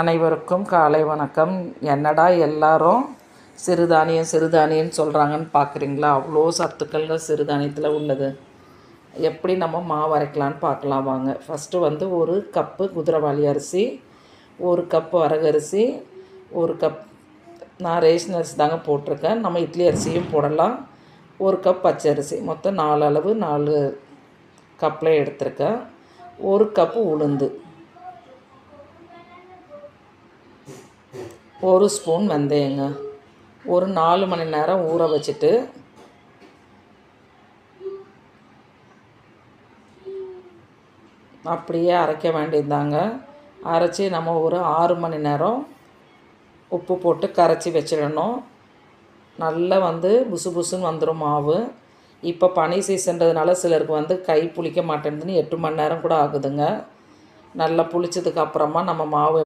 அனைவருக்கும் காலை வணக்கம். என்னடா எல்லாரும் சிறுதானியம் சிறுதானியம்னு சொல்கிறாங்கன்னு பார்க்குறீங்களா அவ்வளோ சத்துக்கள்கள் சிறுதானியத்தில் உள்ளது. எப்படி நம்ம மாவு அரைக்கலான்னு பார்க்கலாம் வாங்க. ஃபஸ்ட்டு வந்து ஒரு கப்பு குதிரைவாளி அரிசி ஒரு கப்பு வரகரிசி ஒரு கப் நான் ரேஷன் அரிசி தாங்க போட்டிருக்கேன். நம்ம இட்லி அரிசியும் போடலாம். ஒரு கப் பச்சை அரிசி. மொத்தம் நாலு அளவு நாலு கப்பில் எடுத்திருக்கேன். ஒரு கப்பு உளுந்து. ஒரு ஸ்பூன் வெந்தயங்க. ஒரு நாலு மணி நேரம் ஊற வச்சுட்டு அப்படியே அரைக்க வேண்டியதுதாங்க. அரைச்சி நம்ம ஒரு ஆறு மணி நேரம் உப்பு போட்டு கரைச்சி வச்சிடணும். நல்லா வந்து புசு புசுன்னு வந்துடும் மாவு. இப்போ பனி சீசன்றதுனால சிலருக்கு வந்து கை புளிக்க மாட்டேங்குதுன்னு எட்டு மணி நேரம் கூட ஆகுதுங்க. நல்லா புளிச்சதுக்கு அப்புறமா நம்ம மாவு